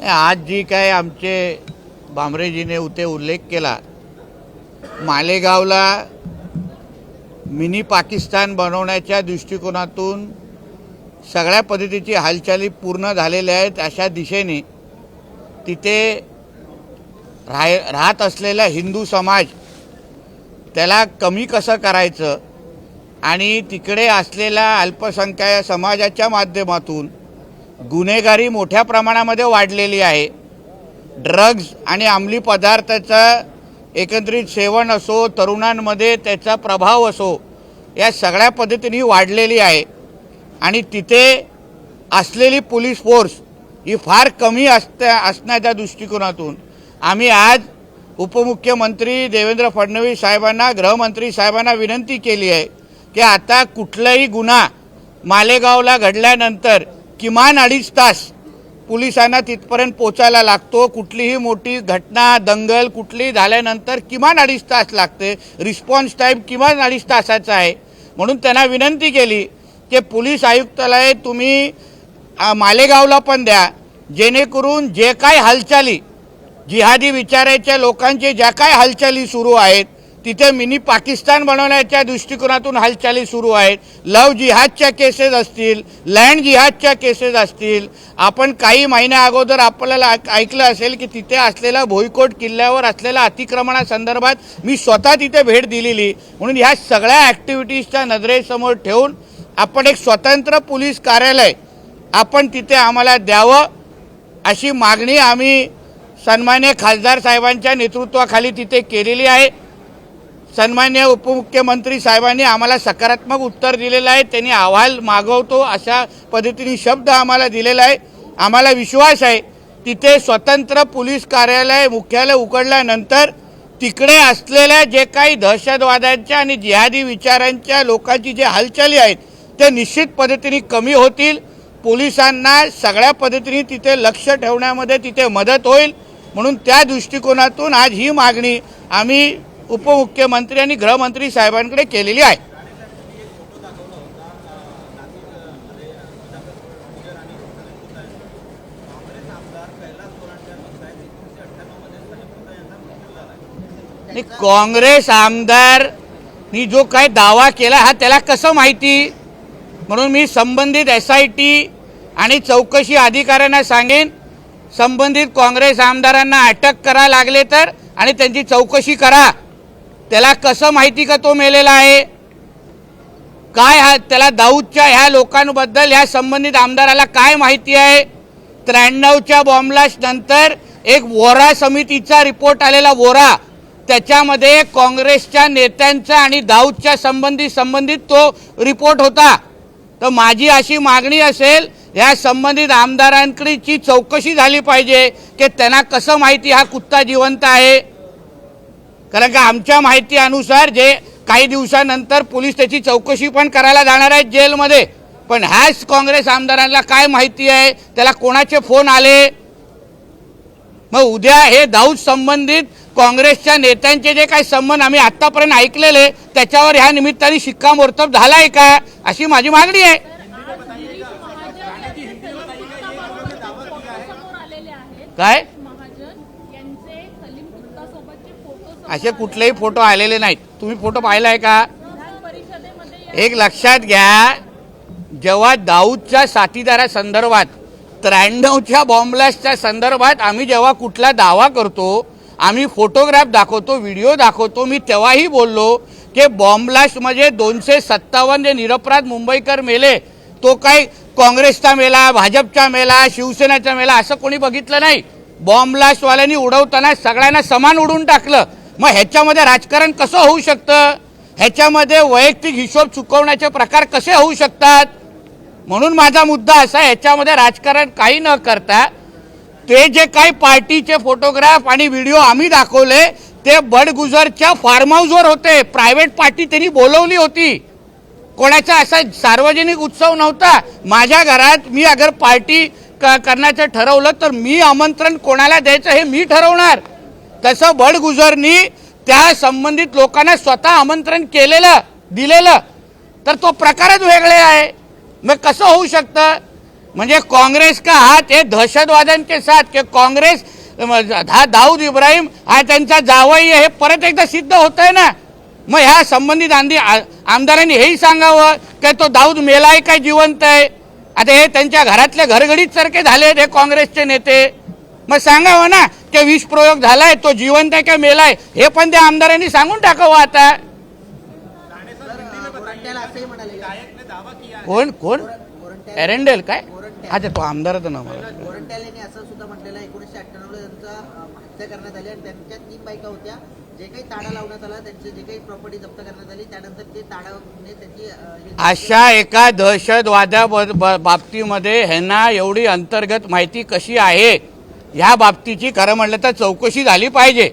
आज जी काय आमचे भामरेजीने उते उल्लेख केला मालेगावला मिनी पाकिस्तान बनवण्याच्या दृष्टिकोनातून सगळ्या पद्धतीची हालचाली पूर्ण झालेल्या आहेत अशा दिशेने तिथे राह राहत असलेला हिंदू समाज त्याला कमी कसं करायचं आणि तिकडे असलेला अल्पसंख्याक समाजाच्या माध्यमातून गुन्हेगारी मोठ्या प्रमाणामध्ये वाढलेली आहे. ड्रग्ज आणि अंमली पदार्थाचं एकत्रित सेवन असो तरुणांमध्ये त्याचा प्रभाव असो या सगळ्या पद्धतीने वाढलेली आहे. आणि तिथे असलेली पोलीस फोर्स ही फार कमी असत्या असण्याच्या दृष्टिकोनातून. आम्ही आज उपमुख्यमंत्री देवेंद्र फडणवीस साहेबांना गृहमंत्री साहेबांना विनंती केली आहे की आता कुठलाही गुन्हा मालेगावला घडल्यानंतर किमान अडीच तास पोलिसांना तिथपर्यंत पोचायला लागतो. कुठलीही मोठी घटना दंगल कुठलीही झाल्यानंतर किमान अडीच तास लागते. रिस्पॉन्स टाईम किमान अडीच तासाचा आहे. म्हणून त्यांना विनंती केली की पोलीस आयुक्तालय तुम्ही मालेगावला पण द्या. जेणेकरून जे काय हालचाली जिहादी विचाराच्या लोकांचे ज्या काय हालचाली सुरू आहेत तिथे मिनी पाकिस्तान बनवण्याच्या दृष्टिकोनातून हालचाली सुरू आहेत. लव जिहादच्या केसेस असतील लँड जिहादच्या केसेस असतील. आपण काही महिन्या अगोदर आपल्याला ऐक- ऐकलं असेल की तिथे असलेल्या भोईकोट किल्ल्यावर असलेल्या अतिक्रमणासंदर्भात मी स्वतः तिथे भेट दिलेली. म्हणून ह्या सगळ्या ॲक्टिव्हिटीजच्या नजरेसमोर ठेवून आपण एक स्वतंत्र पोलीस कार्यालय आपण तिथे आम्हाला द्यावं अशी मागणी आम्ही सन्मान्य खासदार साहेबांच्या नेतृत्वाखाली तिथे केलेली आहे. सन्मान्य उपमुख्यमंत्री साहेबांनी आम्हाला सकारात्मक उत्तर दिलेलं आहे. त्यांनी अहवाल मागवतो अशा पद्धतीने शब्द आम्हाला दिलेला आहे. आम्हाला विश्वास आहे. तिथे स्वतंत्र पोलीस कार्यालय मुख्यालय उघडल्यानंतर तिकडे असलेल्या जे काही दहशतवाद्यांच्या आणि जिहादी विचारांच्या लोकांची जे हालचाली आहेत ते निश्चित पद्धतीने कमी होतील. पोलिसांना सगळ्या पद्धतीने तिथे लक्ष ठेवण्यामध्ये तिथे मदत होईल. म्हणून त्या दृष्टिकोनातून आज ही मागणी आम्ही उपमुख्यमंत्री आणि गृहमंत्री साहेबांकडे केलेली आहे. काँग्रेस आमदारनी जो काय दावा केला हा त्याला कसं माहिती? म्हणून मी संबंधित एस आय टी आणि चौकशी अधिकाऱ्यांना सांगेन संबंधित काँग्रेस आमदारांना अटक करा लागले तर आणि त्यांची चौकशी करा. त्याला कसं माहिती का तो मेलेला आहे? काय हा त्याला दाऊदच्या ह्या लोकांबद्दल ह्या संबंधित आमदाराला काय माहिती आहे? त्र्याण्णवच्या बॉम्बलास्ट नंतर एक वोरा समितीचा रिपोर्ट आलेला वोरा त्याच्यामध्ये काँग्रेसच्या नेत्यांचा आणि दाऊदच्या संबंधित संबंधित तो रिपोर्ट होता. तर माझी अशी मागणी असेल या संबंधित आमदारांकडची चौकशी झाली पाहिजे की त्यांना कसं माहिती हा कुत्ता जिवंत आहे? कारण का आमच्या माहिती अनुसार जे काही दिवसानंतर पोलीस त्याची चौकशी पण करायला जाणार आहेत जेलमध्ये. पण ह्याच काँग्रेस आमदारांना काय माहिती आहे? त्याला कोणाचे फोन आले? मग उद्या हे दाऊद संबंधित काँग्रेसच्या नेत्यांचे जे काही संबंध आम्ही आतापर्यंत ऐकलेले त्याच्यावर ह्या निमित्ताने शिक्कामोर्तब झालाय का? अशी माझी मागणी आहे. काय? असे कुठलेही फोटो आलेले नाहीत. तुम्ही फोटो पाहिला आहे का? एक लक्षात घ्या जेव्हा दाऊदच्या साथीदारा संदर्भात त्र्याण्णवच्या बॉम्बलास्टच्या संदर्भात आम्ही जेव्हा कुठला दावा करतो आम्ही फोटोग्राफ दाखवतो व्हिडिओ दाखवतो मी तेव्हाही बोललो की बॉम्बलास्टमध्ये म्हणजे दोनशे सत्तावन्न जे निरपराध मुंबईकर मेले तो काही काँग्रेसचा मेला भाजपचा मेला शिवसेनेचा मेला असं कोणी बघितलं नाही. बॉम्बलास्टवाल्यांनी उडवताना सगळ्यांना समान उडून टाकलं. मग ह्याच्यामध्ये राजकारण कसं होऊ शकतं? ह्याच्यामध्ये वैयक्तिक हिशोब चुकवण्याचे प्रकार कसे होऊ शकतात? म्हणून माझा मुद्दा असा ह्याच्यामध्ये राजकारण काही न करता ते जे काही पार्टीचे फोटोग्राफ आणि व्हिडिओ आम्ही दाखवले ते बडगुजरच्या फार्म हाऊसवर होते. प्रायव्हेट पार्टी त्यांनी बोलवली होती. कोणाचा असा सार्वजनिक उत्सव नव्हता. माझ्या घरात मी अगर पार्टी क- करण्याचं ठरवलं तर मी आमंत्रण कोणाला द्यायचं हे मी ठरवणार. तसं बडगुजरनी त्या संबंधित लोकांना स्वतः आमंत्रण केलेलं दिलेलं. तर तो प्रकारच वेगळे आहे. मग कसं होऊ शकतं? म्हणजे काँग्रेस का हात हे दहशतवाद्यांचे साथ की काँग्रेस हा दाऊद इब्राहिम हा त्यांचा जावई आहे हे परत एकदा सिद्ध होत आहे ना? मग ह्या संबंधित आंधी आमदारांनी हेही सांगावं की तो दाऊद मेलाय काय जिवंत आहे? आता हे त्यांच्या घरातले घरगडीत सारखे आहेत हे काँग्रेसचे नेते. मग सांगावं ना की विष प्रयोग झालाय तो जिवंत आहे का मेलाय हे पण त्या आमदारांनी सांगून टाकावं आता? कोण कोण? एरंडेल काय? अच्छा तो आमदाराचं नाव यांनी असं सुद्धा म्हटलेलं आहे एकोणीसशे अठ्ठ्याण्णवला त्यांचा अं, हत्या करण्यात आली आणि त्यांच्या तीन बायका होत्या. जे काही ताडा लावण्यात आला त्यांची जे काही प्रॉपर्टी जप्त करण्यात आली त्यानंतर ते ताडाने त्यांची अं, अशा एका दहशतवाद्या बाबतीमध्ये ह्यांना एवढी अंतर्गत माहिती कशी आहे? ह्या बाबतीची खरं म्हटलं तर चौकशी झाली पाहिजे.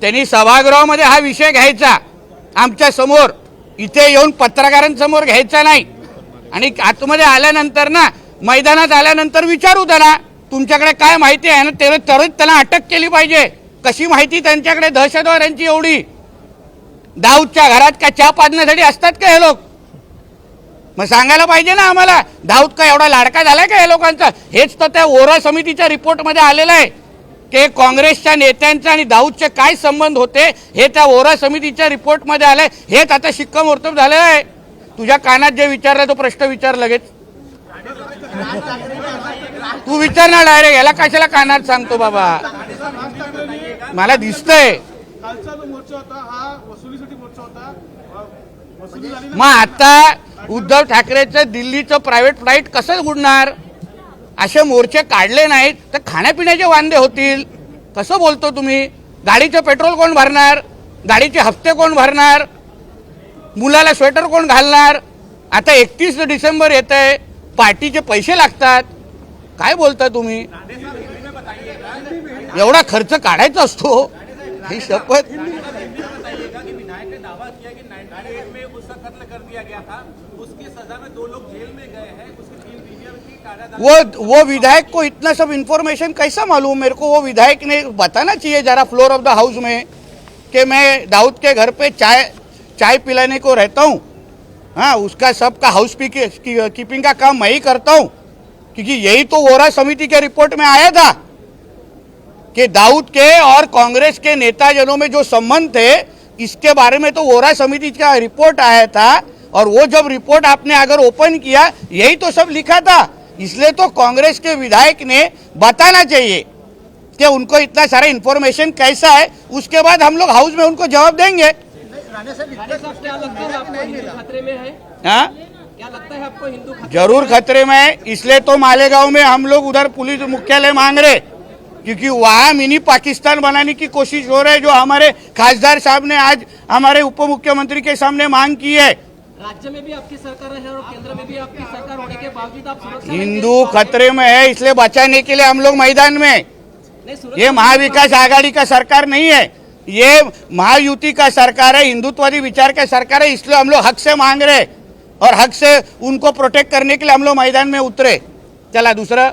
त्यांनी सभागृहामध्ये हा विषय घ्यायचा. आमच्यासमोर इथे येऊन पत्रकारांसमोर घ्यायचा नाही. आणि आतमध्ये आल्यानंतर ना मैदानात आल्यानंतर विचारू त्यांना तुमच्याकडे काय माहिती आहे? ना ते तरच त्यांना अटक केली पाहिजे. कशी माहिती त्यांच्याकडे? दहशतवाद्यांची एवढी. दाऊदच्या घरात का चहा पाजण्यासाठी असतात का हे लोक? मग सांगायला पाहिजे ना आम्हाला दाऊद का एवढा लाडका झालाय का या लोकांचा? हेच तर त्या ओरा समितीच्या रिपोर्टमध्ये आलेलं आहे. की काँग्रेसच्या नेत्यांचा आणि दाऊदचे काय संबंध होते हे त्या ओरा समितीच्या रिपोर्टमध्ये आलंय. हेच आता शिक्कामोर्तब झालेलं आहे. तुझ्या कानात जे विचारलं तो प्रश्न विचार लगेच. तू विचार ना डायरेक्ट याला कशाला कानात सांगतो बाबा? मला दिसतंय कालचा जो मोर्चा होता हा वसुलीसाठी मोर्चा होता. वसुली झाली मग आता उद्धव ठाकरेचं दिल्लीचं प्रायव्हेट फ्लाईट कसं उडणार असे मोर्चे काढले नाहीत तर खाण्यापिण्याचे वांदे होतील. कसं बोलतो तुम्ही? गाडीचं पेट्रोल कोण भरणार? गाडीचे हप्ते कोण भरणार? मुलाला स्वेटर कोण घालणार? आता एकतीस डिसेंबर येत आहे पार्टीचे पैसे लागतात. काय बोलता तुम्ही? एवढा खर्च काढायचा असतो? ही शपथ कत्ल कर दिया गया था। उसकी सजा में दो लोग जेल में गए हैं। उसकी तीन बीवियाँ की वो वो विधायक को इतना सब इन्फॉर्मेशन कैसा मालूम? मेरे को वो विधायक ने बताना चाहिए जरा फ्लोर ऑफ़ द हाउस में कि मैं दाऊद के घर पे चाय चाय पिलाने को रहता हूँ। हाँ उसका सबका हाउस कीपिंग का काम मैं ही करता हूँ। क्योंकि यही तो वोरा समिति के रिपोर्ट में आया था कि दाऊद के और कांग्रेस के नेताजनों में जो संबंध थे इसके बारे में तो वोरा समिति का रिपोर्ट आया था और वो जब रिपोर्ट आपने अगर ओपन किया, यही तो सब लिखा था। इसलिए तो कांग्रेस के विधायक ने बताना चाहिए कि उनको इतना सारा इन्फॉर्मेशन कैसा है। उसके बाद हम लोग हाउस में उनको जवाब देंगे। है? ज़रूर खतरे में है। इसलिए तो मालेगांव में हम लोग उधर पुलिस मुख्यालय मांग रहे। क्योंकि वहाँ मिनी पाकिस्तान बनाने की कोशिश हो रही है जो हमारे खासदार साहब ने आज हमारे उप मुख्यमंत्री के सामने मांग की है। राज्य में भी आपकी सरकार है और केंद्र में भी आपकी सरकार होने के बावजूद आप हिंदू खतरे में है इसलिए बचाने के लिए हम लोग मैदान में। ये महाविकास आघाड़ी का सरकार नहीं है ये महायुति का सरकार है हिंदुत्वादी विचार का सरकार है इसलिए हम लोग हक से मांग रहे और हक से उनको प्रोटेक्ट करने के लिए हम लोग मैदान में उतरे। चला दूसरा।